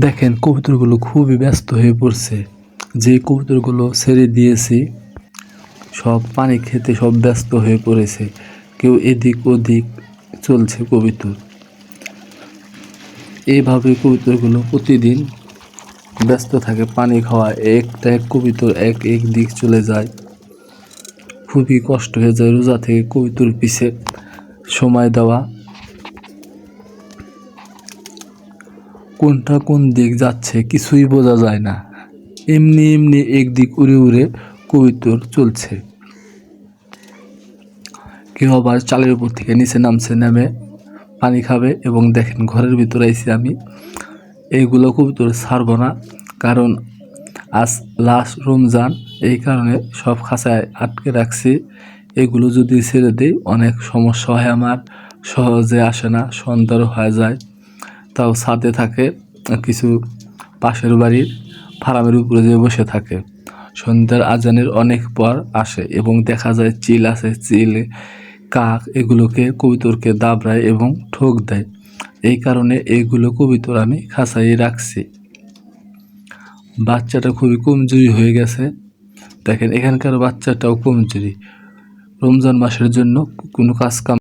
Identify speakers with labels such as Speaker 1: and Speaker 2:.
Speaker 1: দেখেন কবুতরগুলো খুবই ব্যস্ত হয়ে পড়ছে। যে কবুতরগুলো ছেড়ে দিয়েছি, সব পানি খেতে সব ব্যস্ত হয়ে পড়েছে। কেউ এদিক ওদিক চলছে কবুতর। এইভাবে কবুতরগুলো প্রতিদিন ব্যস্ত থাকে, পানি খাওয়া, একটা এক কবুতর এক এক দিক চলে যায়। খুবই কষ্ট হয়ে যায় রোজা থেকে কবুতর পিছে সময় দেওয়া। কোনটা কোন দিক যাচ্ছে কিছুই বোঝা যায় না। এমনি এমনি একদিক উড়ে উড়ে কবিতর চলছে। কেউ আবার চালের উপর থেকে নিচে নামছে, নেমে পানি খাবে এবং দেখেন ঘরের ভিতরে আইছি আমি। এইগুলো কবিতর ছাড়বো না, কারণ আজ লাস্ট রমজান, এই কারণে সব খাঁচায় আটকে রাখছি। এগুলো যদি ছেড়ে দিই অনেক সমস্যা হয় আমার, সহজে আসে না সন্ধ্যার হয়ে যায়। তাও ছাদে থাকে, কিছু পাশের বাড়ির ফার্মের উপরে যেয়ে বসে থাকে। সন্ধ্যার আজানের অনেক পর আসে এবং দেখা যায় চিল আছে, চিল, কাক এগুলোকে কবিতরকে দাবড়ায় এবং ঠোক দেয়। এই কারণে এইগুলো কবিতর আমি খাঁচাই রাখছি। বাচ্চাটা খুবই কমজোরি হয়ে গেছে। দেখেন, এখানকার বাচ্চাটাও কমজোরি। রমজান মাসের জন্য কোনো কাজ কাম